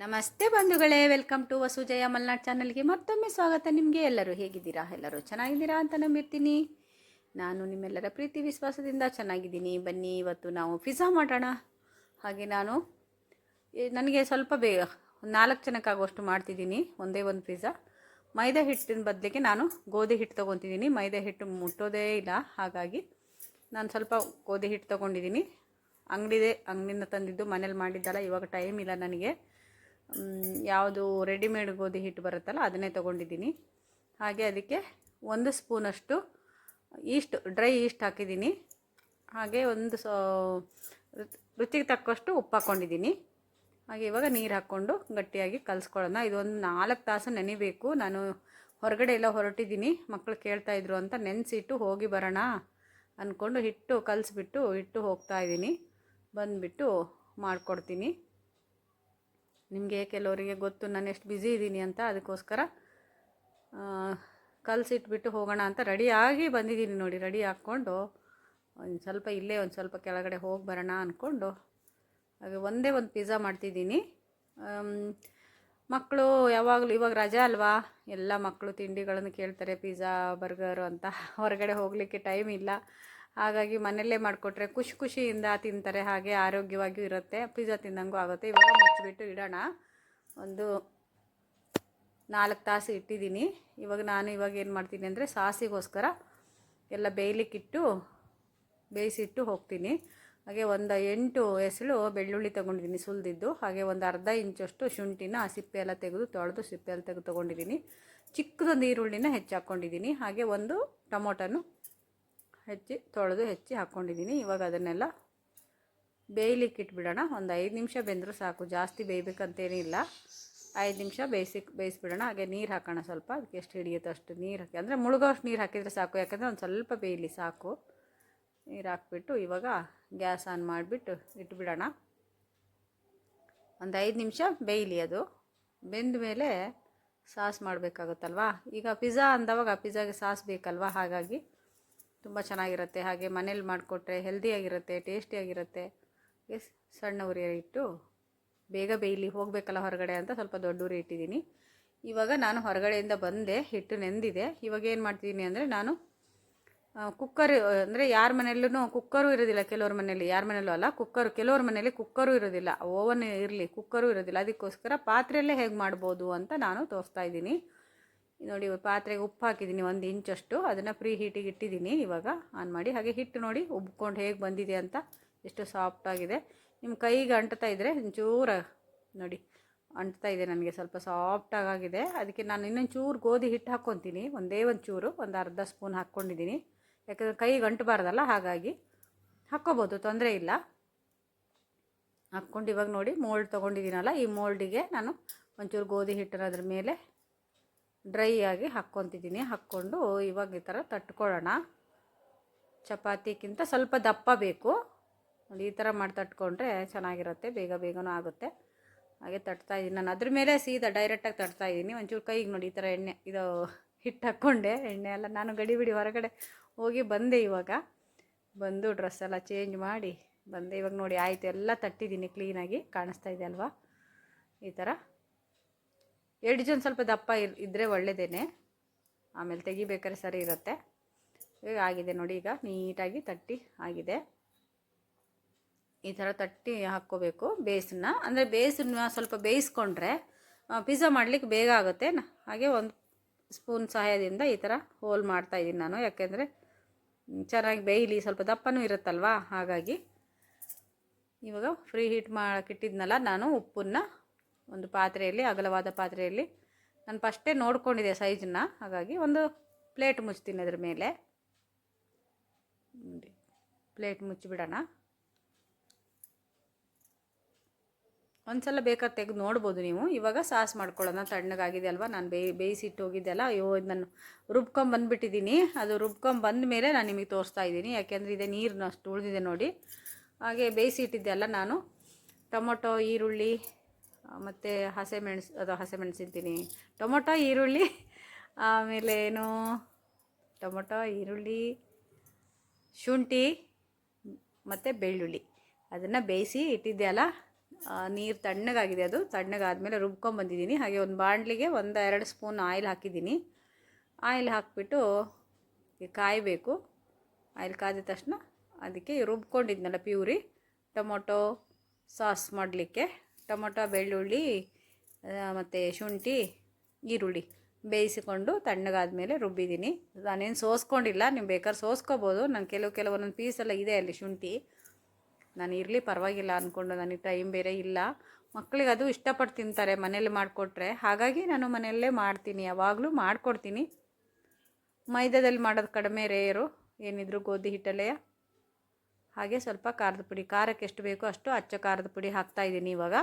ನಮಸ್ತೆ ಬಂಧುಗಳೇ, welcome to ವಸುಜಯ Malnad ಚಾನಲ್ಗೆ ಮತ್ತೊಮ್ಮೆ ಸ್ವಾಗತ. ನಿಮಗೆ ಎಲ್ಲರೂ ಹೇಗಿದ್ದೀರಾ? ಎಲ್ಲರೂ ಚೆನ್ನಾಗಿದ್ದೀರಾ ಅಂತ ನಂಬಿರ್ತೀನಿ. ನಾನು ನಿಮ್ಮೆಲ್ಲರ ಪ್ರೀತಿ, ವಿಶ್ವಾಸದಿಂದ ಚೆನ್ನಾಗಿದ್ದೀನಿ. ಬನ್ನಿ, ಇವತ್ತು ನಾವು ಪಿಜ್ಜಾ ಮಾಡೋಣ. ಹಾಗೆ ನಾನು ನನಗೆ ಸ್ವಲ್ಪ ಬೇಗ ನಾಲ್ಕು ಜನಕ್ಕಾಗುವಷ್ಟು ಮಾಡ್ತಿದ್ದೀನಿ. ಒಂದೇ ಒಂದು ಪಿಜ್ಜಾ ಮೈದಾ ಹಿಟ್ಟಿನ ಬದಲಿಗೆ ನಾನು ಗೋಧಿ ಹಿಟ್ಟು ತೊಗೊತಿದ್ದೀನಿ. ಮೈದಾ ಹಿಟ್ಟು ಮುಟ್ಟೋದೇ ಇಲ್ಲ. ಹಾಗಾಗಿ ನಾನು ಸ್ವಲ್ಪ ಗೋಧಿ ಹಿಟ್ಟು ತೊಗೊಂಡಿದ್ದೀನಿ. ಅಂಗಡಿದೆ, ಅಂಗಡಿಯಿಂದ ತಂದಿದ್ದು ಮನೇಲಿ ಮಾಡಿದ್ದಲ್ಲ. ಇವಾಗ ಟೈಮ್ ಇಲ್ಲ ನನಗೆ. ಯಾವುದು ರೆಡಿಮೇಡ್ ಗೋಧಿ ಹಿಟ್ಟು ಬರುತ್ತಲ್ಲ ಅದನ್ನೇ ತೊಗೊಂಡಿದ್ದೀನಿ. ಹಾಗೆ ಅದಕ್ಕೆ ಒಂದು ಸ್ಪೂನಷ್ಟು ಈಸ್ಟ್, ಡ್ರೈ ಈಸ್ಟ್ ಹಾಕಿದ್ದೀನಿ. ಹಾಗೆ ಒಂದು ಸೊ, ರುಚಿಗೆ ತಕ್ಕಷ್ಟು ಉಪ್ಪು ಹಾಕ್ಕೊಂಡಿದ್ದೀನಿ. ಹಾಗೆ ಇವಾಗ ನೀರು ಹಾಕ್ಕೊಂಡು ಗಟ್ಟಿಯಾಗಿ ಕಲಿಸ್ಕೊಳ್ಳೋಣ. ಇದೊಂದು ನಾಲ್ಕು ತಾಸು ನೆನಿಬೇಕು. ನಾನು ಹೊರಗಡೆ ಎಲ್ಲ ಹೊರಟಿದ್ದೀನಿ. ಮಕ್ಕಳು ಕೇಳ್ತಾ ಇದ್ರು ಅಂತ ನೆನೆಸಿಟ್ಟು ಹೋಗಿ ಬರೋಣ ಅಂದ್ಕೊಂಡು ಹಿಟ್ಟು ಕಲಿಸ್ಬಿಟ್ಟು ಇಟ್ಟು ಹೋಗ್ತಾ ಇದ್ದೀನಿ. ಬಂದುಬಿಟ್ಟು ಮಾಡಿಕೊಡ್ತೀನಿ. ನಿಮಗೆ ಕೆಲವರಿಗೆ ಗೊತ್ತು, ನಾನು ಎಷ್ಟು ಬ್ಯುಸಿ ಇದ್ದೀನಿ ಅಂತ ಅದಕ್ಕೋಸ್ಕರ ಕಲಸಿಟ್ಬಿಟ್ಟು ಹೋಗೋಣ ಅಂತ ರೆಡಿಯಾಗಿ ಬಂದಿದ್ದೀನಿ ನೋಡಿ ರೆಡಿ ಹಾಕ್ಕೊಂಡು, ಒಂದು ಸ್ವಲ್ಪ ಇಲ್ಲೇ, ಒಂದು ಸ್ವಲ್ಪ ಕೆಳಗಡೆ ಹೋಗಿ ಬರೋಣ ಅಂದ್ಕೊಂಡು ಹಾಗೆ ಒಂದೇ ಒಂದು ಪಿಜ್ಜಾ ಮಾಡ್ತಿದ್ದೀನಿ ಮಕ್ಕಳು ಯಾವಾಗಲೂ, ಇವಾಗ ರಜಾ ಅಲ್ವಾ? ಎಲ್ಲ ಮಕ್ಕಳು ತಿಂಡಿಗಳನ್ನು ಕೇಳ್ತಾರೆ ಪಿಜ್ಜಾ ಬರ್ಗರು ಅಂತ. ಹೊರಗಡೆ ಹೋಗಲಿಕ್ಕೆ ಟೈಮ್ ಇಲ್ಲ. ಹಾಗಾಗಿ ಮನೆಯಲ್ಲೇ ಮಾಡಿಕೊಟ್ರೆ ಖುಷಿ ಖುಷಿಯಿಂದ ತಿಂತಾರೆ, ಹಾಗೆ ಆರೋಗ್ಯವಾಗಿಯೂ ಇರುತ್ತೆ. ಪಿಜ್ಜಾ ತಿಂದಂಗೂ ಆಗುತ್ತೆ. ಇವಾಗ ಮುಚ್ಚಿಬಿಟ್ಟು ಇಡೋಣ. ಒಂದು ನಾಲ್ಕು ತಾಸು ಇಟ್ಟಿದ್ದೀನಿ. ಇವಾಗ ನಾನು ಇವಾಗ ಏನು ಮಾಡ್ತೀನಿ ಅಂದರೆ ಸಾಸಿಗೋಸ್ಕರ ಎಲ್ಲ ಬೇಯಲಿಕ್ಕಿಟ್ಟು ಬೇಯಿಸಿಟ್ಟು ಹೋಗ್ತೀನಿ. ಹಾಗೆ ಒಂದು ಎಂಟು ಎಸಳು ಬೆಳ್ಳುಳ್ಳಿ ತೊಗೊಂಡಿದ್ದೀನಿ ಸುಲಿದಿದ್ದು. ಹಾಗೆ ಒಂದು ಅರ್ಧ ಇಂಚಷ್ಟು ಶುಂಠಿನ ಸಿಪ್ಪೆ ಎಲ್ಲ ತೆಗೆದು ತೊಳೆದು ಸಿಪ್ಪೆ ಎಲ್ಲ ತೆಗೆದು ತೊಗೊಂಡಿದ್ದೀನಿ. ಚಿಕ್ಕದೊಂದು ಈರುಳ್ಳಿನ ಹೆಚ್ಚಾಕೊಂಡಿದ್ದೀನಿ. ಹಾಗೆ ಒಂದು ಟೊಮೊಟೊನು ಹೆಚ್ಚಿ, ತೊಳೆದು ಹೆಚ್ಚಿ ಹಾಕ್ಕೊಂಡಿದ್ದೀನಿ ಇವಾಗ ಅದನ್ನೆಲ್ಲ ಬೇಯಲಿಕ್ಕೆ ಇಟ್ಬಿಡೋಣ. ಒಂದು ಐದು ನಿಮಿಷ ಬೆಂದರೂ ಸಾಕು. ಜಾಸ್ತಿ ಬೇಯಬೇಕಂತೇನಿಲ್ಲ ಐದು ನಿಮಿಷ ಬೇಯಿಸಿ ಬೇಯಿಸ್ಬಿಡೋಣ. ಹಾಗೆ ನೀರು ಹಾಕೋಣ ಸ್ವಲ್ಪ. ಅದಕ್ಕೆ ಎಷ್ಟು ಹಿಡಿಯುತ್ತೋ ಅಷ್ಟು ನೀರು ಹಾಕಿ ಅಂದರೆ ಮುಳುಗೋಷ್ಟು ನೀರು ಹಾಕಿದರೆ ಸಾಕು. ಯಾಕಂದರೆ ಒಂದು ಸ್ವಲ್ಪ ಬೇಯಲಿ ಸಾಕು. ನೀರು ಹಾಕ್ಬಿಟ್ಟು ಇವಾಗ ಗ್ಯಾಸ್ ಆನ್ ಮಾಡಿಬಿಟ್ಟು ಇಟ್ಬಿಡೋಣ. ಒಂದು ಐದು ನಿಮಿಷ ಬೇಯಲಿ ಅದು. ಬೆಂದ ಮೇಲೆ ಸಾಸ್ ಮಾಡಬೇಕಾಗುತ್ತಲ್ವಾ? ಈಗ ಪಿಜ್ಜಾ ಅಂದವಾಗ ಪಿಜ್ಜಾಗೆ ಸಾಸ್ ಬೇಕಲ್ವಾ? ಹಾಗಾಗಿ ತುಂಬ ಚೆನ್ನಾಗಿರುತ್ತೆ. ಹಾಗೆ ಮನೇಲಿ ಮಾಡಿಕೊಟ್ರೆ ಹೆಲ್ದಿಯಾಗಿರುತ್ತೆ, ಟೇಸ್ಟಿಯಾಗಿರುತ್ತೆ. ಎಸ್, ಸಣ್ಣ ಉರಿ ಇಟ್ಟು ಬೇಗ ಬೇಯಲಿ, ಹೋಗಬೇಕಲ್ಲ ಹೊರಗಡೆ ಅಂತ ಸ್ವಲ್ಪ ದೊಡ್ಡ ಉರಿ ಇಟ್ಟಿದ್ದೀನಿ. ಇವಾಗ ನಾನು ಹೊರಗಡೆಯಿಂದ ಬಂದೆ, ಹಿಟ್ಟು ನೆಂದಿದೆ. ಇವಾಗ ಏನು ಮಾಡ್ತಿದ್ದೀನಿ ಅಂದರೆ ನಾನು ಕುಕ್ಕರ್, ಅಂದರೆ ಯಾರ ಮನೆಯಲ್ಲೂ ಕುಕ್ಕರು ಇರೋದಿಲ್ಲ ಕೆಲವ್ರ ಮನೇಲಿ ಯಾರ ಮನೆಯಲ್ಲೂ ಅಲ್ಲ, ಕುಕ್ಕರು, ಕೆಲವ್ರ ಮನೇಲಿ ಕುಕ್ಕರು ಇರೋದಿಲ್ಲ. ಓವನ್ ಇರಲಿ, ಕುಕ್ಕರು ಇರೋದಿಲ್ಲ. ಅದಕ್ಕೋಸ್ಕರ ಪಾತ್ರೆಯಲ್ಲೇ ಹೇಗೆ ಮಾಡ್ಬೋದು ಅಂತ ನಾನು ತೋರಿಸ್ತಾ ಇದ್ದೀನಿ. ನೋಡಿ ಪಾತ್ರೆಗೆ ಉಪ್ಪು ಹಾಕಿದ್ದೀನಿ ಒಂದು ಇಂಚಷ್ಟು. ಅದನ್ನು ಪ್ರೀ ಹೀಟಿಗೆ ಇಟ್ಟಿದ್ದೀನಿ. ಇವಾಗ ಆನ್ ಮಾಡಿ. ಹಾಗೆ ಹಿಟ್ಟು ನೋಡಿ ಉಬ್ಕೊಂಡು ಹೇಗೆ ಬಂದಿದೆ ಅಂತ ಎಷ್ಟು ಸಾಫ್ಟ್ ಆಗಿದೆ. ನಿಮ್ಮ ಕೈಗೆ ಅಂಟ್ತಾ ಇದ್ದರೆ ಒಂಚೂರು ನೋಡಿ ಅಂಟ್ತಾ ಇದೆ ನನಗೆ ಸ್ವಲ್ಪ ಸಾಫ್ಟಾಗಿದೆ ಅದಕ್ಕೆ ನಾನು ಇನ್ನೊಂದು ಚೂರು ಗೋಧಿ ಹಿಟ್ಟು ಹಾಕ್ಕೊತೀನಿ. ಒಂದೇ ಒಂದು ಚೂರು ಒಂದು ಅರ್ಧ ಸ್ಪೂನ್ ಹಾಕ್ಕೊಂಡಿದ್ದೀನಿ. ಯಾಕಂದರೆ ಕೈಗೆ ಅಂಟಬಾರ್ದಲ್ಲ, ಹಾಗಾಗಿ ಹಾಕ್ಕೋಬೋದು, ತೊಂದರೆ ಇಲ್ಲ. ಹಾಕ್ಕೊಂಡು ಇವಾಗ ನೋಡಿ ಮೋಲ್ಡ್ ತೊಗೊಂಡಿದ್ದೀನಲ್ಲ, ಈ ಮೋಲ್ಡಿಗೆ ನಾನು ಒಂಚೂರು ಗೋಧಿ ಹಿಟ್ಟನ್ನು ಅದ್ರ ಮೇಲೆ ಡ್ರೈ ಆಗಿ ಹಾಕ್ಕೊತಿದ್ದೀನಿ. ಹಾಕ್ಕೊಂಡು ಇವಾಗ ಈ ಥರ ತಟ್ಕೊಳ್ಳೋಣ. ಚಪಾತಿಗಿಂತ ಸ್ವಲ್ಪ ದಪ್ಪ ಬೇಕು. ನೋಡಿ, ಈ ಥರ ಮಾಡಿ ತಟ್ಕೊಂಡ್ರೆ ಚೆನ್ನಾಗಿರುತ್ತೆ, ಬೇಗ ಬೇಗನೂ ಆಗುತ್ತೆ. ಹಾಗೆ ತಟ್ತಾ ಇದ್ದೀನಿ. ನಾನು ಅದ್ರ ಮೇಲೆ ಸೀದಾ ಡೈರೆಕ್ಟಾಗಿ ತಟ್ತಾ ಇದ್ದೀನಿ. ಒಂಚೂರು ಕೈಗೆ ನೋಡಿ, ಈ ಥರ ಎಣ್ಣೆ, ಇದು ಹಿಟ್ಟು ಹಾಕ್ಕೊಂಡೆ. ಎಣ್ಣೆ ಎಲ್ಲ ನಾನು ಗಡಿ ಬಿಡಿ ಹೊರಗಡೆ ಹೋಗಿ ಬಂದೆ ಇವಾಗ. ಬಂದು ಡ್ರೆಸ್ ಎಲ್ಲ ಚೇಂಜ್ ಮಾಡಿ ಬಂದೆ. ಇವಾಗ ನೋಡಿ, ಆಯಿತು. ಎಲ್ಲ ತಟ್ಟಿದ್ದೀನಿ ಕ್ಲೀನಾಗಿ ಕಾಣಿಸ್ತಾ ಇದೆ ಅಲ್ವಾ? ಈ ಥರ ಎರಡು ಜನ ಸ್ವಲ್ಪ ದಪ್ಪ ಇರ್ ಇದ್ದರೆ ಒಳ್ಳೆಯದೇನೆ ಆಮೇಲೆ ತೆಗಿಬೇಕಾದ್ರೆ ಸರಿ ಇರುತ್ತೆ. ಈಗ ಆಗಿದೆ ನೋಡಿ, ಈಗ ನೀಟಾಗಿ ತಟ್ಟಿ ಆಗಿದೆ. ಈ ಥರ ತಟ್ಟಿ ಹಾಕ್ಕೋಬೇಕು ಬೇಸನ್ನ. ಅಂದರೆ ಬೇಸನ್ನ ಸ್ವಲ್ಪ ಬೇಯಿಸ್ಕೊಂಡ್ರೆ ಪಿಜ್ಜಾ ಮಾಡಲಿಕ್ಕೆ ಬೇಗ ಆಗುತ್ತೆ. ಹಾಗೆ ಒಂದು ಸ್ಪೂನ್ ಸಹಾಯದಿಂದ ಈ ಥರ ಹೋಲ್ ಮಾಡ್ತಾಯಿದ್ದೀನಿ ನಾನು. ಯಾಕೆಂದರೆ ಚೆನ್ನಾಗಿ ಬೇಯಲಿ, ಸ್ವಲ್ಪ ದಪ್ಪನೂ ಇರುತ್ತಲ್ವಾ? ಹಾಗಾಗಿ ಇವಾಗ ಫ್ರೀ ಹೀಟ್ ಮಾಡೋಕ್ಕಿಟ್ಟಿದ್ನಲ್ಲ ನಾನು ಉಪ್ಪನ್ನು ಒಂದು ಪಾತ್ರೆಯಲ್ಲಿ, ಅಗಲವಾದ ಪಾತ್ರೆಯಲ್ಲಿ. ನಾನು ಫಸ್ಟೇ ನೋಡ್ಕೊಂಡಿದ್ದೆ ಸೈಜನ್ನ ಹಾಗಾಗಿ ಒಂದು ಪ್ಲೇಟ್ ಮುಚ್ತೀನಿ ಅದ್ರ ಮೇಲೆ. ಪ್ಲೇಟ್ ಮುಚ್ಚಿಬಿಡೋಣ. ಒಂದು ಸಲ ಬೇಕಾದ್ರೆ ತೆಗೆದು ನೋಡ್ಬೋದು ನೀವು. ಇವಾಗ ಸಾಸ್ ಮಾಡ್ಕೊಳ್ಳೋಣ. ತಣ್ಣಗಾಗಿದೆ ಅಲ್ವಾ? ನಾನು ಬೇಯಿ ಬೇಯಿಸಿಟ್ಟು ಹೋಗಿದ್ದೆಲ್ಲ ಅಯ್ಯೋ ನಾನು ರುಬ್ಕೊಂಬಂದ್ಬಿಟ್ಟಿದ್ದೀನಿ ಅದು ರುಬ್ಕೊಂಡ್ ಬಂದ ಮೇಲೆ ನಾನು ನಿಮಗೆ ತೋರಿಸ್ತಾ ಇದ್ದೀನಿ. ಯಾಕೆಂದರೆ ಇದೆ ನೀರನ್ನ ಅಷ್ಟು ಉಳಿದಿದೆ ನೋಡಿ. ಹಾಗೆ ಬೇಯಿಸಿಟ್ಟಿದ್ದೆಲ್ಲ ನಾನು. ಟೊಮೊಟೊ, ಈರುಳ್ಳಿ ಮತ್ತು ಹಸಿಮೆಣಸು ಅದು ಹಸಿಮೆಣಸಿಂತೀನಿ ಟೊಮೊಟೊ, ಈರುಳ್ಳಿ, ಆಮೇಲೆ ಏನು? ಟೊಮೊಟೊ, ಈರುಳ್ಳಿ, ಶುಂಠಿ, ಮತ್ತು ಬೆಳ್ಳುಳ್ಳಿ. ಅದನ್ನು ಬೇಯಿಸಿ ಇಟ್ಟಿದ್ದೆ ಅಲ್ಲ? ನೀರು ತಣ್ಣಗಾಗಿದೆ ಅದು. ತಣ್ಣಗಾದಮೇಲೆ ರುಬ್ಕೊಂಬಂದಿದ್ದೀನಿ ಹಾಗೆ ಒಂದು ಬಾಣಲಿಗೆ ಒಂದು ಎರಡು ಸ್ಪೂನ್ ಆಯಿಲ್ ಹಾಕಿದ್ದೀನಿ. ಆಯಿಲ್ ಹಾಕಿಬಿಟ್ಟು ಕಾಯಬೇಕು. ಆಯಿಲ್ ಕಾದ ತಕ್ಷಣ ಅದಕ್ಕೆ ರುಬ್ಕೊಂಡಿದ್ನಲ್ಲ ಪ್ಯೂರಿ. ಟೊಮೊಟೊ ಸಾಸ್ ಮಾಡಲಿಕ್ಕೆ. ಟೊಮೊಟೊ, ಬೆಳ್ಳುಳ್ಳಿ ಮತ್ತು ಶುಂಠಿ, ಈರುಳ್ಳಿ ಬೇಯಿಸಿಕೊಂಡು ತಣ್ಣಗಾದ್ಮೇಲೆ ರುಬ್ಬಿದ್ದೀನಿ. ನಾನೇನು ಸೋಸ್ಕೊಂಡಿಲ್ಲ, ನೀವು ಬೇಕಾದ್ರೆ ಸೋಸ್ಕೋಬೋದು. ನಾನು ಕೆಲವು ಕೆಲವು ಒಂದೊಂದು ಪೀಸೆಲ್ಲ ಇದೆ ಅಲ್ಲಿ ಶುಂಠಿ. ನಾನು ಇರಲಿ ಪರವಾಗಿಲ್ಲ ಅಂದ್ಕೊಂಡು ನನಗೆ ಟೈಮ್ ಬೇರೆ ಇಲ್ಲ. ಮಕ್ಕಳಿಗೆ ಅದು ಇಷ್ಟಪಟ್ಟು ತಿಂತಾರೆ ಮನೇಲಿ ಮಾಡಿಕೊಟ್ರೆ. ಹಾಗಾಗಿ ನಾನು ಮನೆಯಲ್ಲೇ ಮಾಡ್ತೀನಿ, ಯಾವಾಗಲೂ ಮಾಡಿಕೊಡ್ತೀನಿ. ಮೈದಾದಲ್ಲಿ ಮಾಡೋದು ಕಡಿಮೆ ರೇರು, ಏನಿದ್ರು ಗೋಧಿ ಹಿಟ್ಟಲ್ಲೇ ಹಾಗೆ ಸ್ವಲ್ಪ ಖಾರದ ಪುಡಿ, ಖಾರಕ್ಕೆ ಎಷ್ಟು ಬೇಕೋ ಅಷ್ಟು ಅಚ್ಚ ಖಾರದ ಪುಡಿ ಹಾಕ್ತಾಯಿದ್ದೀನಿ ಇವಾಗ.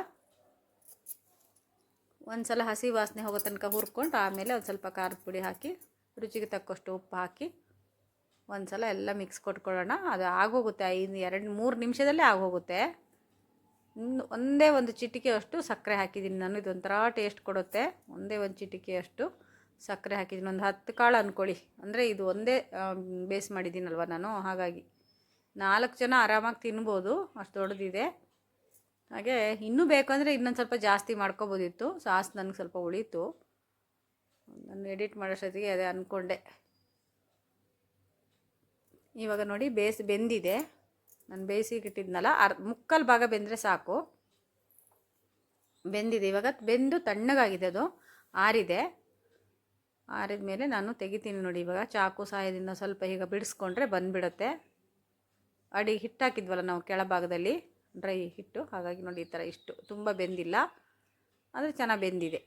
ಒಂದು ಸಲ ಹಸಿ ವಾಸನೆ ಹೋಗೋ ತನಕ ಹುರ್ಕೊಂಡು ಆಮೇಲೆ ಒಂದು ಸ್ವಲ್ಪ ಖಾರದ ಪುಡಿ ಹಾಕಿ, ರುಚಿಗೆ ತಕ್ಕಷ್ಟು ಉಪ್ಪು ಹಾಕಿ ಒಂದು ಸಲ ಎಲ್ಲ ಮಿಕ್ಸ್ ಕೊಟ್ಕೊಳ್ಳೋಣ. ಅದು ಆಗೋಗುತ್ತೆ ಐದು, ಎರಡು, ಮೂರು ನಿಮಿಷದಲ್ಲೇ ಆಗೋಗುತ್ತೆ. ಒಂದೇ ಒಂದು ಚಿಟಿಕೆ ಅಷ್ಟು ಸಕ್ಕರೆ ಹಾಕಿದ್ದೀನಿ ನಾನು. ಇದೊಂಥರ ಟೇಸ್ಟ್ ಕೊಡುತ್ತೆ. ಒಂದೇ ಒಂದು ಚಿಟಿಕೆಯಷ್ಟು ಸಕ್ಕರೆ ಹಾಕಿದ್ದೀನಿ. ಒಂದು ಹತ್ತು ಕಾಳು ಅಂದ್ಕೊಳ್ಳಿ ಅಂದರೆ ಇದು ಒಂದೇ ಬೇಸ್ ಮಾಡಿದ್ದೀನಲ್ವ ನಾನು? ಹಾಗಾಗಿ ನಾಲ್ಕು ಜನ ಆರಾಮಾಗಿ ತಿನ್ಬೋದು. ಅಷ್ಟು ದೊಡ್ಡದಿದೆ. ಹಾಗೆ ಇನ್ನೂ ಬೇಕು ಅಂದರೆ ಇನ್ನೊಂದು ಸ್ವಲ್ಪ ಜಾಸ್ತಿ ಮಾಡ್ಕೊಬೋದಿತ್ತು. ಸಾಸ್ ನನಗೆ ಸ್ವಲ್ಪ ಉಳೀತು. ನಾನು ಎಡಿಟ್ ಮಾಡೋಷ್ಟೊತ್ತಿಗೆ ಅದೇ ಅಂದ್ಕೊಂಡೆ ಇವಾಗ ನೋಡಿ ಬೇಯಿಸಿ ಬೆಂದಿದೆ. ನಾನು ಬೇಯಿಸಿಗೆ ಇಟ್ಟಿದ್ನಲ್ಲ, ಅರ್, ಮುಕ್ಕಲ್ ಭಾಗ ಬೆಂದರೆ ಸಾಕು. ಬೆಂದಿದೆ. ಇವಾಗ ಬೆಂದು ತಣ್ಣಗಾಗಿದೆ ಅದು. ಆರಿದೆ. ಆರಿದ ಮೇಲೆ ನಾನು ತೆಗಿತೀನಿ ನೋಡಿ ಇವಾಗ. ಚಾಕು ಸಹಾಯದಿಂದ ಸ್ವಲ್ಪ ಈಗ ಬಿಡಿಸ್ಕೊಂಡ್ರೆ ಬಂದುಬಿಡತ್ತೆ. ಅಡಿ ಹಿಟ್ಟು ಹಾಕಿದ್ವಲ್ಲ ನಾವು ಕೆಳಭಾಗದಲ್ಲಿ. ಡ್ರೈ ಹಿಟ್ಟು. ಹಾಗಾಗಿ ನೋಡಿ ಈ ಥರ ಇಷ್ಟು. ತುಂಬ ಬೆಂದಿಲ್ಲ. ಆದರೆ ಚೆನ್ನಾಗಿ ಬೆಂದಿದೆ.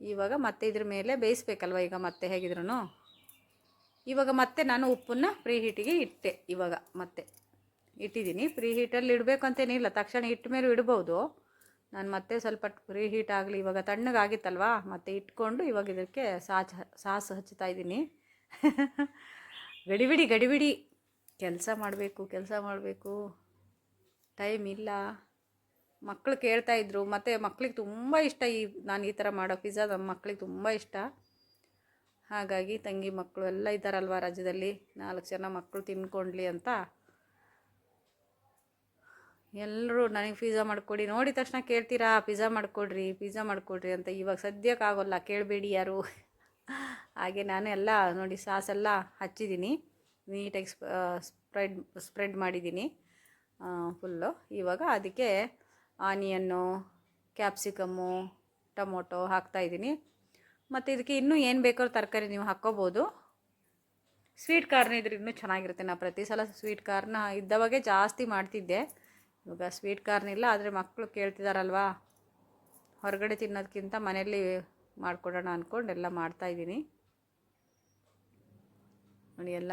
ಇವಾಗ ಮತ್ತೆ ಇದ್ರ ಮೇಲೆ ಬೇಯಿಸ್ಬೇಕಲ್ವ ಈಗ ಮತ್ತೆ ಹೇಗಿದ್ರು ಇವಾಗ ಮತ್ತೆ ನಾನು ಉಪ್ಪನ್ನು ಫ್ರೀ ಹೀಟಿಗೆ ಇಟ್ಟೆ. ಇವಾಗ ಮತ್ತೆ ಇಟ್ಟಿದ್ದೀನಿ. ಫ್ರೀ ಹೀಟಲ್ಲಿ ಇಡಬೇಕು ಅಂತೇನಿಲ್ಲ ತಕ್ಷಣ ಇಟ್ಟ ಮೇಲೆ ಇಡ್ಬೋದು. ನಾನು ಮತ್ತೆ ಸ್ವಲ್ಪ ಫ್ರೀ ಹೀಟ್ ಆಗಲಿ, ಇವಾಗ ತಣ್ಣಗಾಗಿತ್ತಲ್ವಾ ಮತ್ತೆ ಇಟ್ಕೊಂಡು ಇವಾಗ ಇದಕ್ಕೆ ಸಾಚ್, ಸಾಸ್ ಹಚ್ತಾ ಇದ್ದೀನಿ. ಗಡಿಬಿಡಿ ಗಡಿಬಿಡಿ. ಕೆಲಸ ಮಾಡಬೇಕು ಕೆಲಸ ಮಾಡಬೇಕು. ಟೈಮ್ ಇಲ್ಲ. ಮಕ್ಕಳು ಕೇಳ್ತಾಯಿದ್ರು ಮತ್ತು ಮಕ್ಳಿಗೆ ತುಂಬ ಇಷ್ಟ ಈ, ನಾನು ಈ ಥರ ಮಾಡೋ ಪಿಜ್ಜಾ ನಮ್ಮ ಮಕ್ಕಳಿಗೆ ತುಂಬ ಇಷ್ಟ. ಹಾಗಾಗಿ ತಂಗಿ ಮಕ್ಕಳು ಎಲ್ಲ ಇದ್ದಾರಲ್ವ ರಾಜ್ಯದಲ್ಲಿ? ನಾಲ್ಕು ಜನ ಮಕ್ಕಳು ತಿನ್ಕೊಂಡ್ಲಿ ಅಂತ. ಎಲ್ಲರೂ ನನಗೆ ಪಿಜ್ಜಾ ಮಾಡಿಕೊಡಿ. ನೋಡಿದ ತಕ್ಷಣ ಕೇಳ್ತೀರಾ ಪಿಜ್ಜಾ ಮಾಡಿಕೊಡ್ರಿ ಪಿಜ್ಜಾ ಮಾಡಿಕೊಡ್ರಿ ಅಂತ. ಇವಾಗ ಸದ್ಯಕ್ಕೆ ಆಗೋಲ್ಲ. ಕೇಳಬೇಡಿ ಯಾರು. ಹಾಗೆ ನಾನು ಎಲ್ಲ ನೋಡಿ ಸಾಸೆಲ್ಲ ಹಚ್ಚಿದ್ದೀನಿ. ನೀಟಾಗಿ ಸ್ಪ್ರೆಡ್ ಸ್ಪ್ರೆಡ್ ಮಾಡಿದ್ದೀನಿ. ಫುಲ್ಲು ಇವಾಗ ಅದಕ್ಕೆ ಆನಿಯನ್ನು, ಕ್ಯಾಪ್ಸಿಕಮ್ಮು, ಟೊಮೊಟೊ ಹಾಕ್ತಾಯಿದ್ದೀನಿ ಮತ್ತು ಇದಕ್ಕೆ ಇನ್ನೂ ಏನು ಬೇಕೋ ತರಕಾರಿ ನೀವು ಹಾಕ್ಕೋಬೋದು. ಸ್ವೀಟ್ ಕಾರ್ನ್ ಇದ್ರೆ ಇನ್ನೂ ಚೆನ್ನಾಗಿರುತ್ತೆ. ನಾನು ಪ್ರತಿ ಸಲ ಸ್ವೀಟ್ ಕಾರ್ನ ಇದ್ದವಾಗೆ ಜಾಸ್ತಿ ಮಾಡ್ತಿದ್ದೆ. ಇವಾಗ ಸ್ವೀಟ್ ಕಾರ್ನ್ ಇಲ್ಲ, ಆದರೆ ಮಕ್ಕಳು ಕೇಳ್ತಿದಾರಲ್ವಾ? ಹೊರಗಡೆ ತಿನ್ನೋದಕ್ಕಿಂತ ಮನೆಯಲ್ಲಿ ಮಾಡಿಕೊಡೋಣ ಅಂದ್ಕೊಂಡು ಎಲ್ಲ ಮಾಡ್ತಾಯಿದ್ದೀನಿ ನೋಡಿ, ಎಲ್ಲ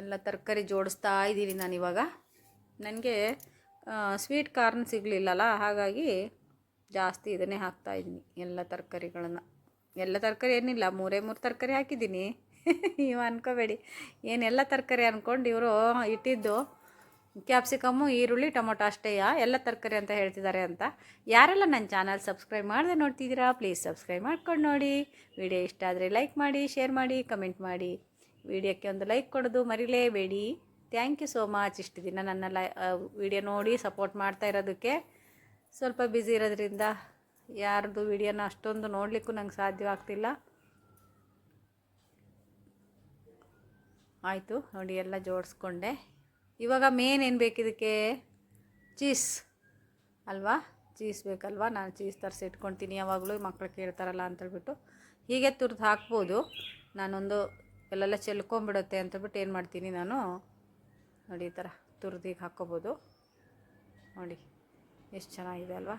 ಎಲ್ಲ ತರಕಾರಿ ಜೋಡಿಸ್ತಾ ಇದ್ದೀನಿ ನಾನು ಇವಾಗ. ನನಗೆ ಸ್ವೀಟ್ ಕಾರ್ನ್ ಸಿಗಲಿಲ್ಲಲ್ಲ, ಹಾಗಾಗಿ ಜಾಸ್ತಿ ಇದನ್ನೇ ಹಾಕ್ತಾಯಿದ್ದೀನಿ ಎಲ್ಲ ತರಕಾರಿಗಳನ್ನು. ಎಲ್ಲ ತರಕಾರಿ ಏನಿಲ್ಲ, ಮೂರೇ ಮೂರು ತರಕಾರಿ ಹಾಕಿದ್ದೀನಿ. ನೀವು ಅನ್ಕೋಬೇಡಿ. ಏನೆಲ್ಲ ತರಕಾರಿ ಅಂದ್ಕೊಂಡು ಇವರು ಇಟ್ಟಿದ್ದು, ಕ್ಯಾಪ್ಸಿಕಮ್ಮು, ಈರುಳ್ಳಿ, ಟೊಮೊಟೊ ಅಷ್ಟೇಯ, ಎಲ್ಲ ತರಕಾರಿ ಅಂತ ಹೇಳ್ತಿದ್ದಾರೆ ಅಂತ. ಯಾರೆಲ್ಲ ನನ್ನ ಚಾನಲ್ ಸಬ್ಸ್ಕ್ರೈಬ್ ಮಾಡದೆ ನೋಡ್ತಿದ್ದೀರಾ, ಪ್ಲೀಸ್ ಸಬ್ಸ್ಕ್ರೈಬ್ ಮಾಡ್ಕೊಂಡು ನೋಡಿ. ವಿಡಿಯೋ ಇಷ್ಟ ಆದರೆ ಲೈಕ್ ಮಾಡಿ, ಶೇರ್ ಮಾಡಿ, ಕಮೆಂಟ್ ಮಾಡಿ. ವಿಡಿಯೋಕ್ಕೆ ಒಂದು ಲೈಕ್ ಕೊಡೋದು ಮರಿಲೇಬೇಡಿ. ಥ್ಯಾಂಕ್ ಯು ಸೋ ಮಚ್ ಇಷ್ಟು ದಿನ ನನ್ನ ಲೈ ವಿಡಿಯೋ ನೋಡಿ ಸಪೋರ್ಟ್ ಮಾಡ್ತಾ ಇರೋದಕ್ಕೆ ಸ್ವಲ್ಪ ಬ್ಯುಸಿ ಇರೋದ್ರಿಂದ ಯಾರ್ದು ವಿಡಿಯೋನ ಅಷ್ಟೊಂದು ನೋಡಲಿಕ್ಕೂ ನಂಗೆ ಸಾಧ್ಯವಾಗ್ತಿಲ್ಲ. ಆಯಿತು, ನೋಡಿ ಎಲ್ಲ ಜೋಡಿಸ್ಕೊಂಡೆ. ಇವಾಗ ಮೇನ್ ಏನು ಬೇಕಿದಕ್ಕೆ ಚೀಸ್ ಅಲ್ವಾ? ಚೀಸ್ ಬೇಕಲ್ವಾ? ನಾನು ಚೀಸ್ ತರಿಸಿ ಇಟ್ಕೊಳ್ತೀನಿ. ಯಾವಾಗಲೂ ಮಕ್ಕಳು ಕೇಳ್ತಾರಲ್ಲ ಅಂತೇಳ್ಬಿಟ್ಟು. ಹೀಗೆ ತುರ್ದು ಹಾಕ್ಬೋದು. ನಾನೊಂದು ಎಲ್ಲೆಲ್ಲ ಚೆಲ್ಕೊಂಬಿಡುತ್ತೆ ಅಂತಬಿಟ್ಟು ಏನು ಮಾಡ್ತೀನಿ ನಾನು? ನೋಡಿ, ಈ ಥರ ತುರ್ದಿಗೆ ಹಾಕ್ಕೋಬೋದು. ನೋಡಿ, ಎಷ್ಟು ಚೆನ್ನಾಗಿದೆ ಅಲ್ವಾ?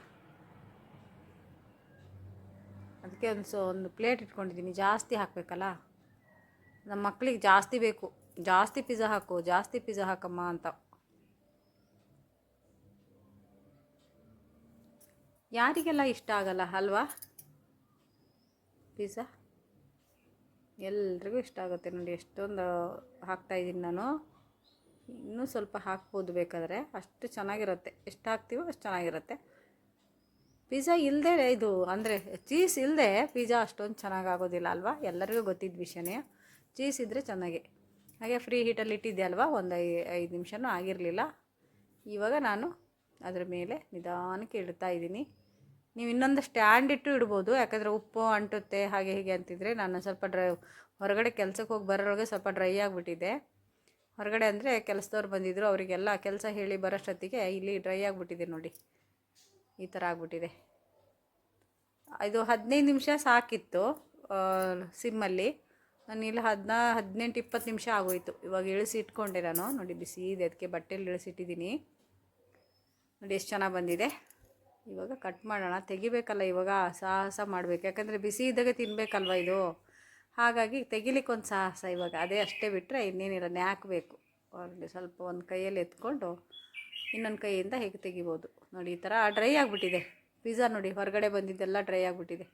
ಅದಕ್ಕೆ ಒಂದು ಸೊ, ಒಂದು ಪ್ಲೇಟ್ ಇಟ್ಕೊಂಡಿದ್ದೀನಿ. ಜಾಸ್ತಿ ಹಾಕಬೇಕಲ್ಲ? ನಮ್ಮ ಮಕ್ಕಳಿಗೆ ಜಾಸ್ತಿ ಬೇಕು. ಜಾಸ್ತಿ ಪಿಜ್ಜಾ ಹಾಕು, ಜಾಸ್ತಿ ಪಿಜ್ಜಾ ಹಾಕಮ್ಮ ಅಂತ. ಯಾರಿಗೆಲ್ಲ ಇಷ್ಟ ಆಗಲ್ಲ ಅಲ್ವಾ? ಪಿಜ್ಜಾ? ಎಲ್ರಿಗೂ ಇಷ್ಟ ಆಗುತ್ತೆ ನೋಡಿ, ಎಷ್ಟೊಂದು ಹಾಕ್ತಾಯಿದ್ದೀನಿ ನಾನು. ಇನ್ನೂ ಸ್ವಲ್ಪ ಹಾಕ್ಬೋದು ಬೇಕಾದರೆ. ಅಷ್ಟು ಚೆನ್ನಾಗಿರುತ್ತೆ. ಎಷ್ಟು ಹಾಕ್ತೀವೋ ಅಷ್ಟು ಚೆನ್ನಾಗಿರುತ್ತೆ. ಪಿಜ್ಜಾ ಇಲ್ಲದೆ ಇದು, ಅಂದರೆ ಚೀಸ್ ಇಲ್ಲದೆ ಪಿಜ್ಜಾ ಅಷ್ಟೊಂದು ಚೆನ್ನಾಗಿ ಆಗೋದಿಲ್ಲ ಅಲ್ವಾ? ಎಲ್ಲರಿಗೂ ಗೊತ್ತಿದ್ದ ವಿಷಯನೇ. ಚೀಸ್ ಇದ್ದರೆ ಚೆನ್ನಾಗಿ. ಹಾಗೆ ಫ್ರೀ ಹೀಟಲ್ಲಿ ಇಟ್ಟಿದ್ದೆ ಅಲ್ವಾ? ಒಂದು ಐದು ನಿಮಿಷನೂ ಆಗಿರಲಿಲ್ಲ. ಇವಾಗ ನಾನು ಅದರ ಮೇಲೆ ನಿಧಾನಕ್ಕೆ ಇಡ್ತಾ ಇದ್ದೀನಿ. ನೀವು ಇನ್ನೊಂದು ಸ್ಟ್ಯಾಂಡ್ ಇಟ್ಟು ಇಡ್ಬೋದು. ಯಾಕಂದರೆ ಉಪ್ಪು ಅಂಟುತ್ತೆ, ಹಾಗೆ ಹೀಗೆ ಅಂತಿದ್ರೆ ನಾನು ಸ್ವಲ್ಪ ಡ್ರೈ ಹೊರಗಡೆ ಕೆಲಸಕ್ಕೆ ಹೋಗಿ ಬರೋರೊಳಗೆ ಸ್ವಲ್ಪ ಡ್ರೈ ಆಗಿಬಿಟ್ಟಿದೆ. ಹೊರಗಡೆ ಅಂದರೆ ಕೆಲಸದವ್ರು ಬಂದಿದ್ದರು ಅವರಿಗೆಲ್ಲ ಕೆಲಸ ಹೇಳಿ ಬರೋಷ್ಟೊತ್ತಿಗೆ ಇಲ್ಲಿ ಡ್ರೈ ಆಗಿಬಿಟ್ಟಿದೆ ನೋಡಿ. ಈ ಥರ ಆಗಿಬಿಟ್ಟಿದೆ. ಇದು ಹದಿನೈದು ನಿಮಿಷ ಸಾಕಿತ್ತು ಸಿಮ್ಮಲ್ಲಿ ನಾನು ಇಲ್ಲಿ ಹದಿನಾ, ಹದಿನೆಂಟು, ಇಪ್ಪತ್ತು ನಿಮಿಷ ಆಗೋಯಿತು. ಇವಾಗ ಇಳಿಸಿ ಇಟ್ಕೊಂಡೆ ನಾನು. ನೋಡಿ, ಬಿಸಿ ಇದೆ. ಅದಕ್ಕೆ ಬಟ್ಟೆಲಿ ಇಳಿಸಿಟ್ಟಿದ್ದೀನಿ. ನೋಡಿ, ಎಷ್ಟು ಚೆನ್ನಾಗಿ ಬಂದಿದೆ. ಇವಾಗ ಕಟ್ ಮಾಡೋಣ. ತೆಗಿಬೇಕಲ್ಲ ಇವಾಗ, ಸಾಹಸ ಮಾಡಬೇಕು. ಯಾಕಂದರೆ ಬಿಸಿ ಇದ್ದಾಗ ತಿನ್ನಬೇಕಲ್ವ ಇದು? ಹಾಗಾಗಿ ತೆಗಿಲಿಕ್ಕೆ ಒಂದು ಸಾಹಸ ಇವಾಗ. ಅದೇ ಅಷ್ಟೇ ಬಿಟ್ಟರೆ ಇನ್ನೇನಿಲ್ಲ. ನ್ಯಾಕಬೇಕು. ಅಲ್ಲಿ ಸ್ವಲ್ಪ ಒಂದು ಕೈಯಲ್ಲಿ ಎತ್ಕೊಂಡು ಇನ್ನೊಂದು ಕೈಯಿಂದ ಹೇಗೆ ತೆಗಿಬೋದು? ನೋಡಿ, ಈ ಥರ ಡ್ರೈ ಆಗಿಬಿಟ್ಟಿದೆ. ಪಿಜ್ಜಾ ನೋಡಿ, ಹೊರಗಡೆ ಬಂದಿದ್ದೆಲ್ಲ ಡ್ರೈ ಆಗಿಬಿಟ್ಟಿದೆ.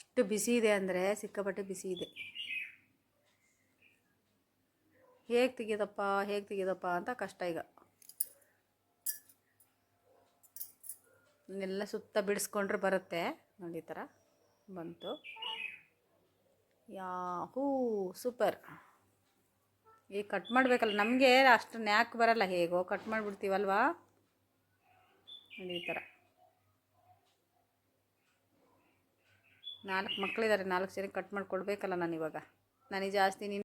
ಇಷ್ಟು ಬಿಸಿ ಇದೆ ಅಂದರೆ ಸಿಕ್ಕಾಪಟ್ಟೆ ಬಿಸಿ ಇದೆ. ಹೇಗೆ ತೆಗಿಯೋದಪ್ಪ ಹೇಗೆ ತೆಗಿಯೋದಪ್ಪ ಅಂತ ಕಷ್ಟ ಈಗ. ಎಲ್ಲ ಸುತ್ತ ಬಿಡಿಸ್ಕೊಂಡ್ರೆ ಬರುತ್ತೆ. ನೋಡಿ ಈ ಥರ ಬಂತು. Yahoo, super. ಈಗ ಕಟ್ ಮಾಡಬೇಕಲ್ಲ, ನಮಗೆ ಅಷ್ಟು ನ್ಯಾಕ್ ಬರಲ್ಲ ಹೇಗೋ, ಕಟ್ ಮಾಡಿಬಿಡ್ತೀವಲ್ವಾ? ನೋಡಿ ಈ ಥರ. ನಾಲ್ಕು ಮಕ್ಕಳಿದ್ದಾರೆ ನಾಲ್ಕು ಜನಕ್ಕೆ ಕಟ್ ಮಾಡಿಕೊಡ್ಬೇಕಲ್ಲ ನಾನು ಇವಾಗ ನನಗೆ ಜಾಸ್ತಿ ನೀನು